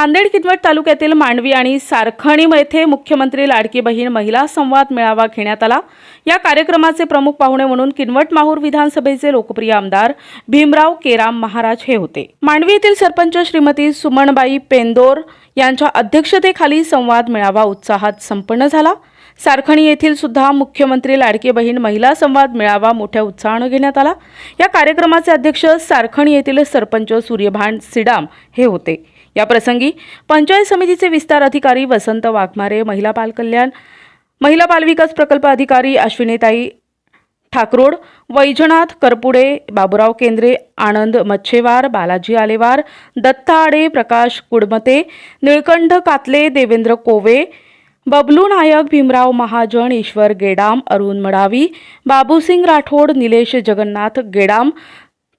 नांदेड किनवट तालुक्यातील मांडवी आणि सारखणी येथे मुख्यमंत्री लाडकी बहीण महिला संवाद मेळावा घेण्यात आला. या कार्यक्रमाचे प्रमुख पाहुणे म्हणून किनवट माहूर विधानसभेचे लोकप्रिय आमदार भीमराव केराम महाराज हे होते. मांडवी येथील सरपंच श्रीमती सुमनबाई पेंदोर यांच्या अध्यक्षतेखाली संवाद मेळावा उत्साहात संपन्न झाला. सारखणी येथील सुद्धा मुख्यमंत्री लाडकी बहीण महिला संवाद मेळावा मोठ्या उत्साहानं घेण्यात आला. या कार्यक्रमाचे अध्यक्ष सारखणी येथील सरपंच सूर्यभान सिडाम हे होते. या प्रसंगी पंचायत समितीचे विस्तार अधिकारी वसंत वाघमारे महिला बालकल्याण महिला बालविकास प्रकल्प अधिकारी अश्विनीताई ठाकरोड वैजनाथ करपुडे बाबुराव केंद्रे आनंद मच्छेवार बालाजी आलेवार दत्ता आडे प्रकाश कुडमते निळकंठ कातले देवेंद्र कोवे बबलू नायक भीमराव महाजन ईश्वर गेडाम अरुण मडावी बाबूसिंग राठोड निलेश जगन्नाथ गेडाम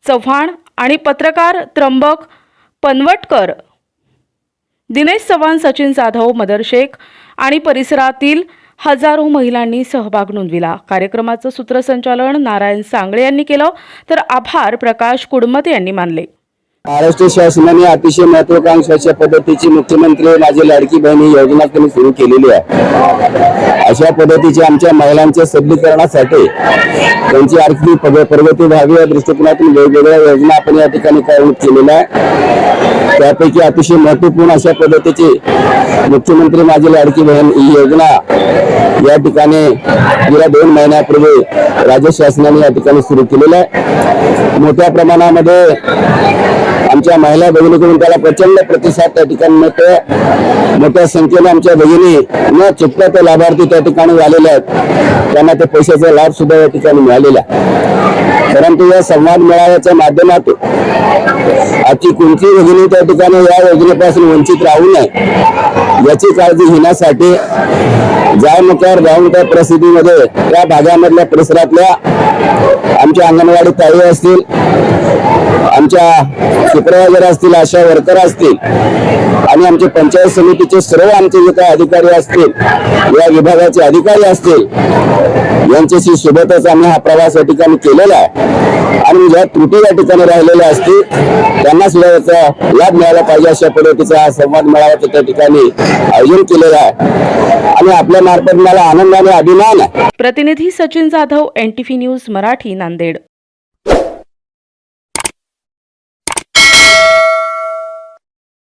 चव्हाण आणि पत्रकार त्र्यंबक पनवटकर दिनेश चव्हाण सचिन जाधव मदर शेख आणि परिसरातील हजारो महिलांनी सहभाग नोंदविला. कार्यक्रमाचं सूत्रसंचालन नारायण सांगळे यांनी केलं. तर आभार प्रकाश कुडमते यांनी मानले. महाराष्ट्र शासनाने अतिशय महत्वाकांक्षाच्या पद्धतीची मुख्यमंत्री माझी लाडकी बहिणी योजना त्यांनी सुरू केलेली आहे. अशा पद्धतीची आमच्या महिलांच्या सबलीकरणासाठी त्यांची आर्थिक प्रगती व्हावी या दृष्टिकोनातून वेगवेगळ्या योजना आपण या ठिकाणी कार्यान्वित केलेल्या आहे त्यापैकी अतिशय महत्त्वपूर्ण अशा पद्धतीची मुख्यमंत्री माझी लाडकी बहीण ही योजना या ठिकाणी गेल्या दोन महिन्यापूर्वी राज्य शासनाने या ठिकाणी सुरू केलेलं आहे. मोठ्या प्रमाणामध्ये आमच्या महिला भगिनीकडून त्याला प्रचंड प्रतिसाद त्या ठिकाणी मिळतोय. मोठ्या संख्येने आमच्या भगिनी न चुकता लाभार्थी त्या ठिकाणी आलेले आहेत. त्यांना ते पैशाचा लाभ सुद्धा या ठिकाणी मिळालेला आहे. परंतु या संवाद मेळाव्याच्या माध्यमातून आजची कोणती भगिनी त्या ठिकाणी या योजनेपासून वंचित राहू नये याची काळजी घेण्यासाठी जायमुखावर जाऊन त्या परिस्थितीमध्ये त्या भागामधल्या परिसरातल्या आमच्या अंगणवाडी ताई असतील आमच्या सुपरवायझर असतील आशा वर्कर असतील आणि आमचे पंचायत समितीचे सर्व आमचे जे काही अधिकारी असतील या विभागाचे अधिकारी असतील यांच्याशी सोबतच आम्ही हा प्रवास या ठिकाणी केलेला आहे. आणि ज्या त्रुटी या ठिकाणी राहिलेल्या असतील त्यांना सुद्धा याचा लाभ मिळाला पाहिजे अशा पद्धतीचा हा संवाद मिळावा त्या ठिकाणी आयोजन केलेलं आहे. आणि आपल्या मार्फत मला आनंद आणि अभिमान आहे. प्रतिनिधी Sachin Jadhav N news news Marathi Nanded.